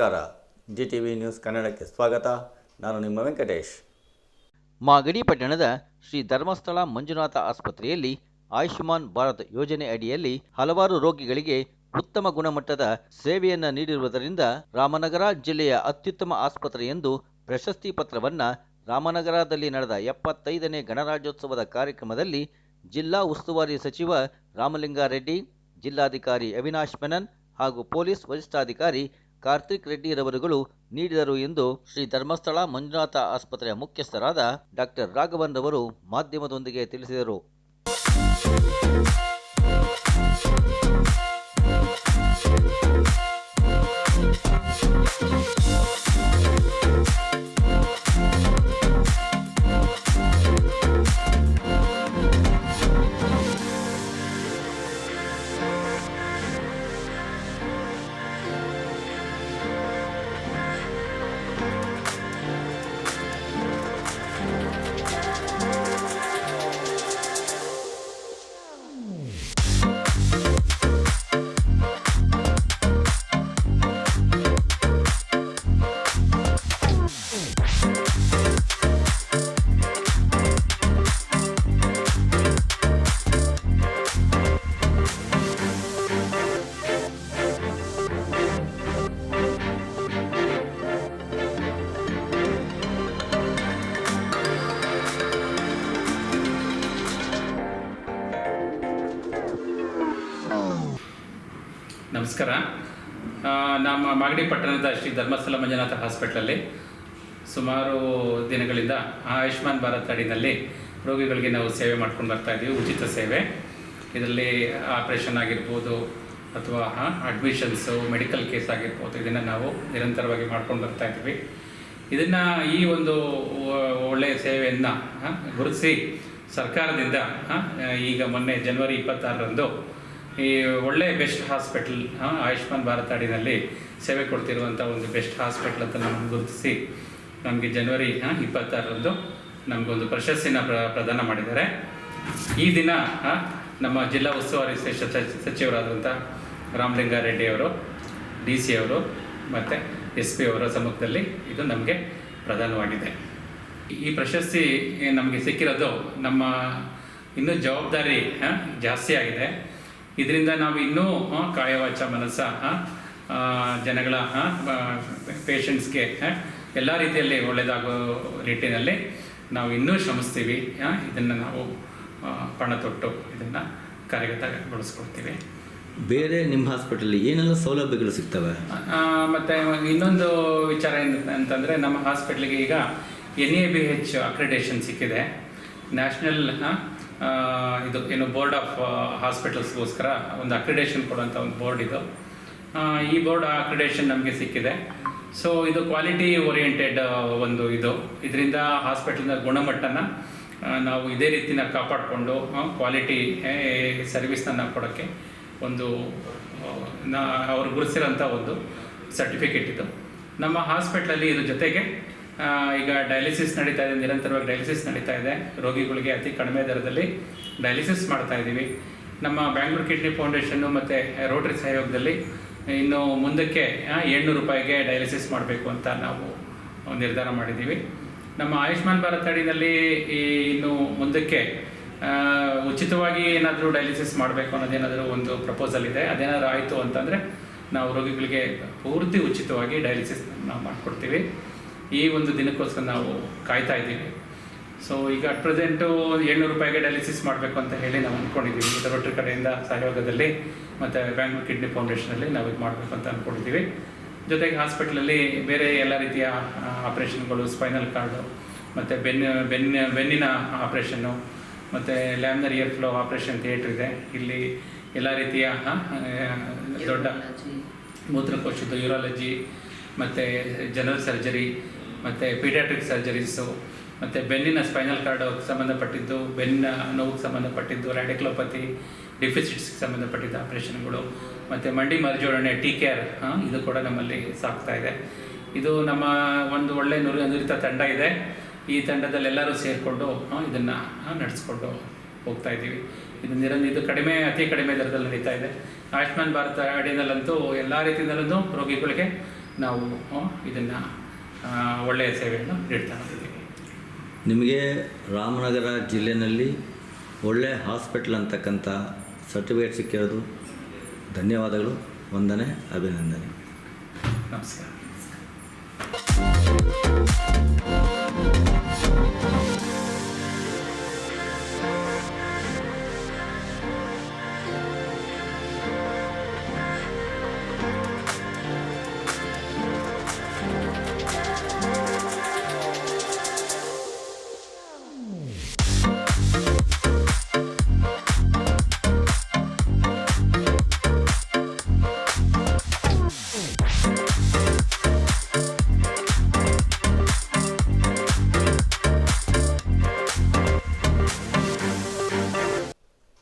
ನಮಸ್ಕಾರ. G T V news ಕನ್ನಡಕ್ಕೆ ಸ್ವಾಗತ. ನಾನು ನಿಮ್ಮ ವೆಂಕಟೇಶ್. ಮಾಗಡಿ ಪಟ್ಟಣದ ಶ್ರೀ ಧರ್ಮಸ್ಥಳ ಮಂಜುನಾಥ ಆಸ್ಪತ್ರೆಯಲ್ಲಿ ಆಯುಷ್ಮಾನ್ ಭಾರತ್ ಯೋಜನೆ ಅಡಿಯಲ್ಲಿ ಹಲವಾರು ರೋಗಿಗಳಿಗೆ ಉತ್ತಮ ಗುಣಮಟ್ಟದ ಸೇವೆಯನ್ನು ನೀಡಿರುವುದರಿಂದ ರಾಮನಗರ ಜಿಲ್ಲೆಯ ಅತ್ಯುತ್ತಮ ಆಸ್ಪತ್ರೆ ಎಂದು ಪ್ರಶಸ್ತಿ ಪತ್ರವನ್ನು ರಾಮನಗರದಲ್ಲಿ ನಡೆದ ಎಪ್ಪತ್ತೈದನೇ ಗಣರಾಜ್ಯೋತ್ಸವದ ಕಾರ್ಯಕ್ರಮದಲ್ಲಿ ಜಿಲ್ಲಾ ಉಸ್ತುವಾರಿ ಸಚಿವ ರಾಮಲಿಂಗಾರೆಡ್ಡಿ, ಜಿಲ್ಲಾಧಿಕಾರಿ ಅವಿನಾಶ್ ಮೆನನ್ ಹಾಗೂ ಪೊಲೀಸ್ ವರಿಷ್ಠಾಧಿಕಾರಿ ಕಾರ್ತಿಕ್ ರೆಡ್ಡಿ ರವರುಗಳು ನೀಡಿದರು ಎಂದು ಶ್ರೀ ಧರ್ಮಸ್ಥಳ ಮಂಜುನಾಥ ಆಸ್ಪತ್ರೆಯ ಮುಖ್ಯಸ್ಥರಾದ ಡಾಕ್ಟರ್ ರಾಘವನ್ ರವರು ಮಾಧ್ಯಮದೊಂದಿಗೆ ತಿಳಿಸಿದರು. ನಮಸ್ಕಾರ. ನಮ್ಮ ಮಾಗಡಿ ಪಟ್ಟಣದ ಶ್ರೀ ಧರ್ಮಸ್ಥಳ ಮಂಜುನಾಥ ಹಾಸ್ಪಿಟ್ಲಲ್ಲಿ ಸುಮಾರು ದಿನಗಳಿಂದ ಆಯುಷ್ಮಾನ್ ಭಾರತ್ ಅಡಿನಲ್ಲಿ ರೋಗಿಗಳಿಗೆ ನಾವು ಸೇವೆ ಮಾಡ್ಕೊಂಡು ಬರ್ತಾ ಇದ್ದೀವಿ ಉಚಿತ ಸೇವೆ. ಇದರಲ್ಲಿ ಆಪ್ರೇಷನ್ ಆಗಿರ್ಬೋದು ಅಥವಾ ಅಡ್ಮಿಷನ್ಸು, ಮೆಡಿಕಲ್ ಕೇಸ್ ಆಗಿರ್ಬೋದು, ಇದನ್ನು ನಾವು ನಿರಂತರವಾಗಿ ಮಾಡ್ಕೊಂಡು ಬರ್ತಾ ಇದ್ದೀವಿ ಇದನ್ನು ಈ ಒಂದು ಒಳ್ಳೆಯ ಸೇವೆಯನ್ನು ಗುರುತಿಸಿ ಸರ್ಕಾರದಿಂದ ಈಗ ಮೊನ್ನೆ ಜನವರಿ ಇಪ್ಪತ್ತಾರರಂದು ಈ ಒಳ್ಳೆ ಬೆಸ್ಟ್ ಹಾಸ್ಪಿಟಲ್ ಆಯುಷ್ಮಾನ್ ಭಾರತ್ ಅಡಿನಲ್ಲಿ ಸೇವೆ ಕೊಡ್ತಿರುವಂಥ ಒಂದು ಬೆಸ್ಟ್ ಹಾಸ್ಪಿಟಲ್ ಅಂತ ನಮ್ಮನ್ನು ಗುರುತಿಸಿ ನಮಗೆ ಜನವರಿ ಇಪ್ಪತ್ತಾರರಂದು ನಮಗೊಂದು ಪ್ರಶಸ್ತಿನ ಪ್ರ, ಪ್ರದಾನ ಮಾಡಿದ್ದಾರೆ. ಈ ದಿನ ನಮ್ಮ ಜಿಲ್ಲಾ ಉಸ್ತುವಾರಿ ಸಚಿವರಾದಂಥ ರಾಮಲಿಂಗಾರೆಡ್ಡಿ ಅವರು, ಡಿ ಸಿ ಅವರು ಮತ್ತು ಎಸ್ ಪಿ ಅವರ ಸಮ್ಮುಖದಲ್ಲಿ ಇದು ನಮಗೆ ಪ್ರದಾನವಾಗಿದೆ ಈ ಪ್ರಶಸ್ತಿ ನಮಗೆ ಸಿಕ್ಕಿರೋದು ನಮ್ಮ ಇನ್ನೂ ಜವಾಬ್ದಾರಿ ಜಾಸ್ತಿ ಆಗಿದೆ. ಇದರಿಂದ ನಾವು ಇನ್ನೂ ಕಾಯವಾಚ ಮನಸ್ಸ ಜನಗಳ ಪೇಷಂಟ್ಸ್ಗೆ ಎಲ್ಲ ರೀತಿಯಲ್ಲಿ ಒಳ್ಳೆಯದಾಗೋ ರೀತಿಯಲ್ಲಿ ನಾವು ಇನ್ನೂ ಶ್ರಮಿಸ್ತೀವಿ ಇದನ್ನು ನಾವು ಪಣ ತೊಟ್ಟು ಇದನ್ನು ಕಾರ್ಯಗತಗೊಳಿಸ್ಕೊಡ್ತೀವಿ. ಬೇರೆ ನಿಮ್ಮ ಹಾಸ್ಪಿಟಲ್ ಏನೆಲ್ಲ ಸೌಲಭ್ಯಗಳು ಸಿಗ್ತವೆ? ಮತ್ತು ಮತ್ತೆ ಇನ್ನೊಂದು ವಿಚಾರ ಏನು ಅಂತಂದರೆ ನಮ್ಮ ಹಾಸ್ಪಿಟ್ಲಿಗೆ ಈಗ N A B H accreditation ಸಿಕ್ಕಿದೆ. ನ್ಯಾಷನಲ್ ಇದು ಏನು ಬೋರ್ಡ್ ಆಫ್ ಹಾಸ್ಪಿಟಲ್ಸ್ಗೋಸ್ಕರ ಒಂದು ಅಕ್ರಿಡೇಷನ್ ಕೊಡುವಂಥ ಒಂದು ಬೋರ್ಡ್ ಇದು. ಈ ಬೋರ್ಡ್ ಅಕ್ರಿಡೇಷನ್ ನಮಗೆ ಸಿಕ್ಕಿದೆ. ಸೊ, ಇದು ಕ್ವಾಲಿಟಿ ಓರಿಯೆಂಟೆಡ್ ಒಂದು ಇದು. ಇದರಿಂದ ಹಾಸ್ಪಿಟಲ್ನ ಗುಣಮಟ್ಟನ ನಾವು ಇದೇ ರೀತಿನ ಕಾಪಾಡಿಕೊಂಡು ಕ್ವಾಲಿಟಿ ಸರ್ವಿಸ್ನ ನಾವು ಕೊಡೋಕ್ಕೆ ಒಂದು ನಾ, ಅವ್ರು ಗುರುಸಿರೋಂಥ ಒಂದು ಸರ್ಟಿಫಿಕೇಟ್ ಇದು. ನಮ್ಮ ಹಾಸ್ಪಿಟ್ಲಲ್ಲಿ ಇದ್ರ ಜೊತೆಗೆ ಈಗ ಡಯಾಲಿಸಿಸ್ ನಡೀತಾ ಇದೆ, ನಿರಂತರವಾಗಿ ಡಯಾಲಿಸಿಸ್ ನಡೀತಾ ಇದೆ. ರೋಗಿಗಳಿಗೆ ಅತಿ ಕಡಿಮೆ ದರದಲ್ಲಿ ಡಯಾಲಿಸಿಸ್ ಮಾಡ್ತಾ ಇದ್ದೀವಿ. ನಮ್ಮ ಬ್ಯಾಂಗ್ಳೂರ್ ಕಿಡ್ನಿ ಫೌಂಡೇಶನ್ನು ಮತ್ತು ರೋಟರಿ ಸಹಯೋಗದಲ್ಲಿ ಇನ್ನು ಮುಂದಕ್ಕೆ ಏಳ್ನೂರು ರೂಪಾಯಿಗೆ ಡಯಾಲಿಸಿಸ್ ಮಾಡಬೇಕು ಅಂತ ನಾವು ನಿರ್ಧಾರ ಮಾಡಿದ್ದೀವಿ. ನಮ್ಮ ಆಯುಷ್ಮಾನ್ ಭಾರತ್ ಅಡಿನಲ್ಲಿ ಈ ಇನ್ನು ಮುಂದಕ್ಕೆ ಉಚಿತವಾಗಿ ಏನಾದರೂ ಡಯಾಲಿಸಿಸ್ ಮಾಡಬೇಕು ಅನ್ನೋದೇನಾದರೂ ಒಂದು ಪ್ರಪೋಸಲ್ ಇದೆ. ಅದೇನಾದರೂ ಆಯಿತು ಅಂತಂದರೆ ನಾವು ರೋಗಿಗಳಿಗೆ ಪೂರ್ತಿ ಉಚಿತವಾಗಿ ಡಯಾಲಿಸಿಸ್ ನಾವು ಮಾಡಿಕೊಡ್ತೀವಿ. ಈ ಒಂದು ದಿನಕ್ಕೋಸ್ಕರ ನಾವು ಕಾಯ್ತಾ ಇದ್ದೀವಿ. ಸೊ ಈಗ ಅಟ್ ಪ್ರೆಸೆಂಟು ಏಳ್ನೂರು ರೂಪಾಯಿಗೆ ಡಯಾಲಿಸಿಸ್ ಮಾಡಬೇಕು ಅಂತ ಹೇಳಿ ನಾವು ಅಂದ್ಕೊಂಡಿದ್ದೀವಿ ರೋಟರಿ ಕಡೆಯಿಂದ ಸಹಯೋಗದಲ್ಲಿ ಮತ್ತು ಬ್ಯಾಂಗ್ಳೂರ್ ಕಿಡ್ನಿ ಫೌಂಡೇಶನಲ್ಲಿ ನಾವು ಇದು ಮಾಡಬೇಕು ಅಂತ ಅಂದ್ಕೊಂಡಿದ್ದೀವಿ ಜೊತೆಗೆ ಹಾಸ್ಪಿಟ್ಲಲ್ಲಿ ಬೇರೆ ಎಲ್ಲ ರೀತಿಯ ಆಪ್ರೇಷನ್ಗಳು ಸ್ಪೈನಲ್ ಕಾರ್ಡು ಮತ್ತು ಬೆನ್ನು ಬೆನ್ನ ಬೆನ್ನಿನ ಆಪ್ರೇಷನ್ನು ಮತ್ತು laminar air flow operation theatre ಇದೆ. ಇಲ್ಲಿ ಎಲ್ಲ ರೀತಿಯ ದೊಡ್ಡ ಮೂತ್ರಕೋಶದ ಯೂರಾಲಜಿ ಮತ್ತು ಜನರಲ್ ಸರ್ಜರಿ ಮತ್ತು ಪೀಡಿಯಾಟ್ರಿಕ್ ಸರ್ಜರೀಸು ಮತ್ತು ಬೆನ್ನಿನ ಸ್ಪೈನಲ್ ಕಾರ್ಡ್ ಸಂಬಂಧಪಟ್ಟಿದ್ದು ಬೆನ್ನ ನೋವಿಗೆ ಸಂಬಂಧಪಟ್ಟಿದ್ದು ರ್ಯಾಡಿಕ್ಲೋಪತಿ ಡಿಫಿಸಿಟ್ಸ್ಗೆ ಸಂಬಂಧಪಟ್ಟಿದ್ದ ಆಪರೇಷನ್ಗಳು ಮತ್ತು ಮಂಡಿ ಮರುಜೋಡಣೆ ಟಿ ಕೇರ್ ಇದು ಕೂಡ ನಮ್ಮಲ್ಲಿ ಸಾಕ್ತಾ ಇದೆ. ಇದು ನಮ್ಮ ಒಂದು ಒಳ್ಳೆ ನುರಿ, ನುರಿತ ತಂಡ ಇದೆ. ಈ ತಂಡದಲ್ಲಿ ಎಲ್ಲರೂ ಸೇರಿಕೊಂಡು ಇದನ್ನು ನಡೆಸ್ಕೊಂಡು ಹೋಗ್ತಾ ಇದ್ದೀವಿ. ಇದು ನಿರ ಇದು ಕಡಿಮೆ, ಅತಿ ಕಡಿಮೆ ದರದಲ್ಲಿ ನಡೀತಾ ಇದೆ. ಆಯುಷ್ಮಾನ್ ಭಾರತ ಅಡಿಯಲ್ಲಂತೂ ಎಲ್ಲ ರೀತಿಯಿಂದಲೂ ರೋಗಿಗಳಿಗೆ ನಾವು ಇದನ್ನು ಒಳ್ಳೆಯ ಸೇವೆಯನ್ನು ನೀಡ್ತಾ ಇದ್ದೀವಿ ನಿಮಗೆ ರಾಮನಗರ ಜಿಲ್ಲೆಯಲ್ಲಿ ಒಳ್ಳೆ ಹಾಸ್ಪಿಟ್ಲ್ ಅಂತಕ್ಕಂಥ ಸರ್ಟಿಫಿಕೇಟ್ ಸಿಕ್ಕಿರೋದು ಧನ್ಯವಾದಗಳು. ವಂದನೆ ಅಭಿನಂದನೆ. ನಮಸ್ಕಾರ.